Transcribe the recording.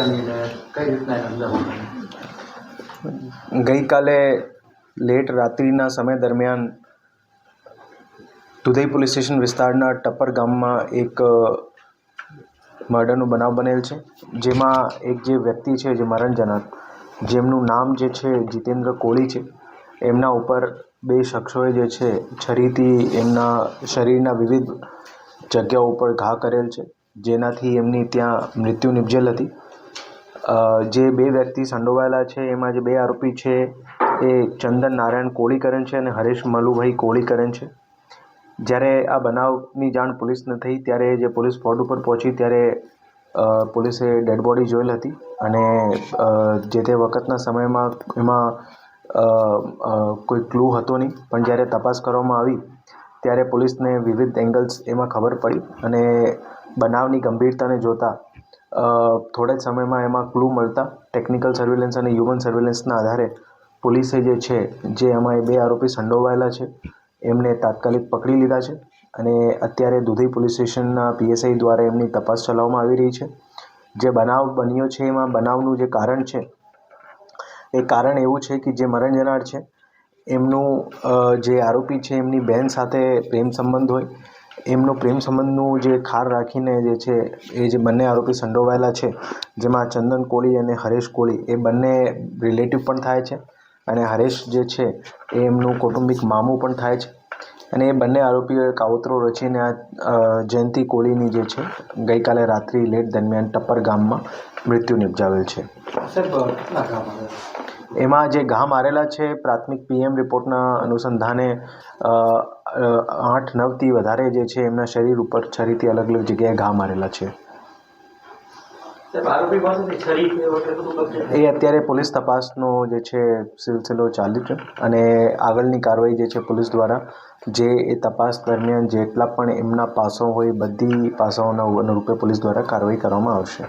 એને ગઈકાલે લેટ રાત્રિના સમય દરમિયાન દુધઈ પોલીસ સ્ટેશન વિસ્તારના ટપ્પર ગામમાં એક મર્ડરનો બનાવ બનેલ છે, જેમાં એક જે વ્યક્તિ છે, જે મરણ જનાર, જેમનું નામ જે છે, જીતેન્દ્ર કોળી છે, એમના ઉપર બે શખ્સોએ જે છે, છરીથી એમના શરીરના વિવિધ જગ્યાઓ ઉપર ઘા કરેલ છે. જેનાથી એમની ત્યાં મૃત્યુ નિપજેલ હતી. જે બે વ્યક્તિ સંડોવાયેલા છે, એમાં જે બે આરોપી છે, એ ચંદન નારાયણ કોળીકરણ છે અને હરેશ મલુભાઈ કોળીકરણ છે. જ્યારે આ બનાવની જાણ પોલીસને થઈ, ત્યારે જે પોલીસ સ્પોટ ઉપર પહોંચી, ત્યારે પોલીસે ડેડ બોડી જોયેલ હતી અને જે તે વખતના સમયમાં એમાં કોઈ ક્લૂ હતો નહીં. પણ જ્યારે તપાસ કરવામાં આવી ત્યારે પોલીસને વિવિધ એંગલ્સ એમાં ખબર પડી અને બનાવની ગંભીરતાને જોતા થોડા જ સમયમાં એમાં ક્લુ મળતા. ટેકનિકલ સર્વેલન્સ અને હ્યુમન સર્વેલન્સના આધારે પોલીસે જે છે, જે એમાં એ બે આરોપી સંડોવાયેલા છે, એમને તાત્કાલિક પકડી લીધા છે અને અત્યારે દુધઈ પોલીસ સ્ટેશનના પીએસઆઈ દ્વારા એમની તપાસ ચલાવવામાં આવી રહી છે. જે બનાવ બન્યો છે, એમાં બનાવનું જે કારણ છે, એ કારણ એવું છે કે જે મરણ જનાર છે એમનું જે આરોપી છે, એમની બહેન સાથે પ્રેમ સંબંધ હોય. એમનો પ્રેમ સંબંધનું જે ખાર રાખીને જે છે, એ જે બંને આરોપી સંડોવાયેલા છે, જેમાં ચંદન કોળી અને હરેશ કોળી, એ બંને રિલેટિવ પણ થાય છે. અને હરેશ જે છે, એ એમનું કૌટુંબિક મામું પણ થાય છે. અને એ બંને આરોપીઓએ કાવતરો રચીને આ જયંતી કોળીની જે છે, ગઈકાલે રાત્રિ લેટ દરમિયાન ટપ્પર ગામમાં મૃત્યુ નિપજાવેલ છે. સાહેબ કેટલા ગામ એમાં જે ઘા મારેલા છે પ્રાથમિક પીએમ રિપોર્ટના અનુસંધાને આઠ નવથી વધારે જે છે એમના શરીર ઉપર છરીથી અલગ અલગ જગ્યાએ ઘા મારેલા છે. એ અત્યારે પોલીસ તપાસનો જે છે સિલસિલો ચાલુ છે અને આગળની કાર્યવાહી જે છે પોલીસ દ્વારા જે એ તપાસ દરમિયાન જેટલા પણ એમના પાસો હોય બધી પાસાઓના રૂપે પોલીસ દ્વારા કાર્યવાહી કરવામાં આવશે.